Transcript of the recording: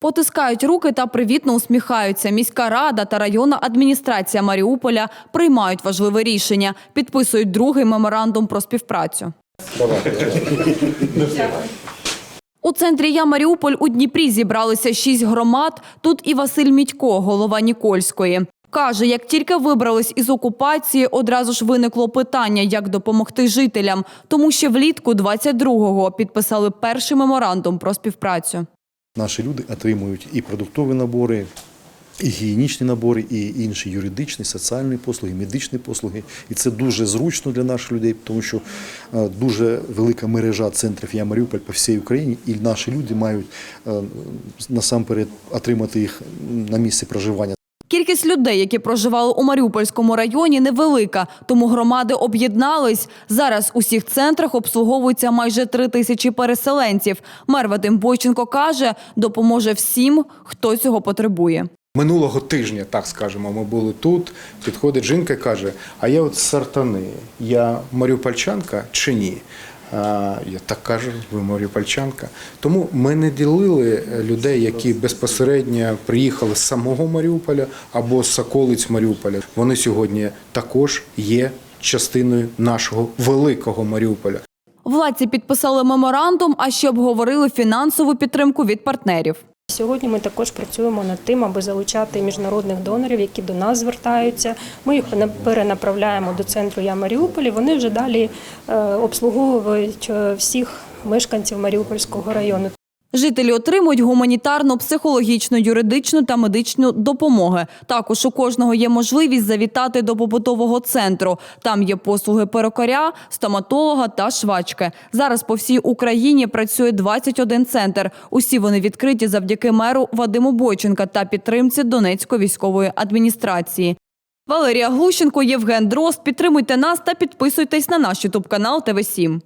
Потискають руки та привітно усміхаються. Міська рада та районна адміністрація Маріуполя приймають важливе рішення, підписують другий меморандум про співпрацю. У центрі Я Маріуполь у Дніпрі зібралися шість громад. Тут і Василь Мідько, голова Нікольської. Каже, як тільки вибрались із окупації, одразу ж виникло питання, як допомогти жителям. Тому ще влітку 22-го підписали перший меморандум про співпрацю. Наші люди отримують і продуктові набори, і гігієнічні набори, і інші юридичні, соціальні послуги, медичні послуги. І це дуже зручно для наших людей, тому що е, дуже велика мережа центрів Я Маріуполь по всій Україні, і наші люди мають е, насамперед отримати їх на місці проживання. Кількість людей, які проживали у Маріупольському районі, невелика, тому громади об'єднались. Зараз у всіх центрах обслуговується майже три тисячі переселенців. Мер Вадим Бойченко каже, допоможе всім, хто цього потребує. Минулого тижня, так скажемо, ми були тут. Підходить жінка і каже: А я от сартани, я маріупольчанка чи ні? Я так кажу, ви маріупольчанка. Тому ми не ділили людей, які безпосередньо приїхали з самого Маріуполя або з околиць Маріуполя. Вони сьогодні також є частиною нашого великого Маріуполя. Владці підписали меморандум, а ще обговорили фінансову підтримку від партнерів. Сьогодні ми також працюємо над тим, аби залучати міжнародних донорів, які до нас звертаються. Ми їх на- перенаправляємо до центру Я Маріуполь. Вони вже далі е, обслуговують е, всіх мешканців Маріупольського району. Жителі отримують гуманітарну, психологічну, юридичну та медичну допомоги. Також у кожного є можливість завітати до побутового центру. Там є послуги перукаря, стоматолога та швачки. Зараз по всій Україні працює 21 центр. Усі вони відкриті завдяки меру Вадиму Бойченка та підтримці Донецької військової адміністрації. Валерія Глущенко, Євген Дрозд. Підтримуйте нас та підписуйтесь на наш ютуб канал ТВ 7